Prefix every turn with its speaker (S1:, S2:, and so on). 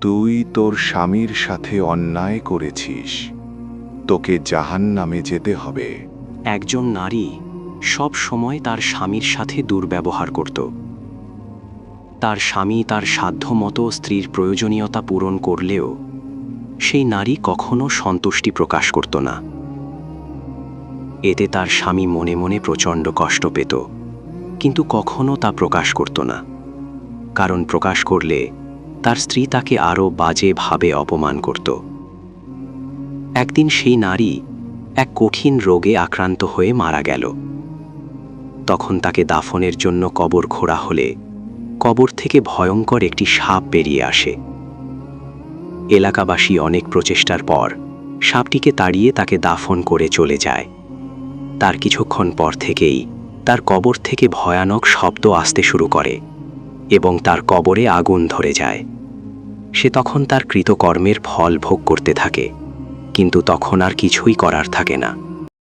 S1: তুই তোর স্বামীর সাথে অন্যায় করেছিস। তোকে জাহান নামে যেতে হবে।
S2: একজন নারী সব সময় তার স্বামীর সাথে দুর্ব্যবহার করত। তার স্বামী তার সাধ্যমতো স্ত্রীর প্রয়োজনীয়তা পূরণ করলেও সেই নারী কখনো সন্তুষ্টি প্রকাশ করত না। এতে তার স্বামী মনে মনে প্রচণ্ড কষ্ট পেত, কিন্তু কখনো তা প্রকাশ করত না। কারণ প্রকাশ করলে তার স্ত্রী তাকে আরও বাজেভাবে অপমান করত। একদিন সেই নারী এক কঠিন রোগে আক্রান্ত হয়ে মারা গেল। তখন তাকে দাফনের জন্য কবর খোঁড়া হলে কবর থেকে ভয়ঙ্কর একটি সাপ বেরিয়ে আসে। এলাকাবাসী অনেক প্রচেষ্টার পর সাপটিকে তাড়িয়ে তাকে দাফন করে চলে যায়। তার কিছুক্ষণ পর থেকেই তার কবর থেকে ভয়ানক শব্দ আসতে শুরু করে। এবং তার কবরে আগুন ধরে যায়। সে তখন তার কৃতকর্মের ফল ভোগ করতে থাকে, কিন্তু তখন আর কিছুই করার থাকে না।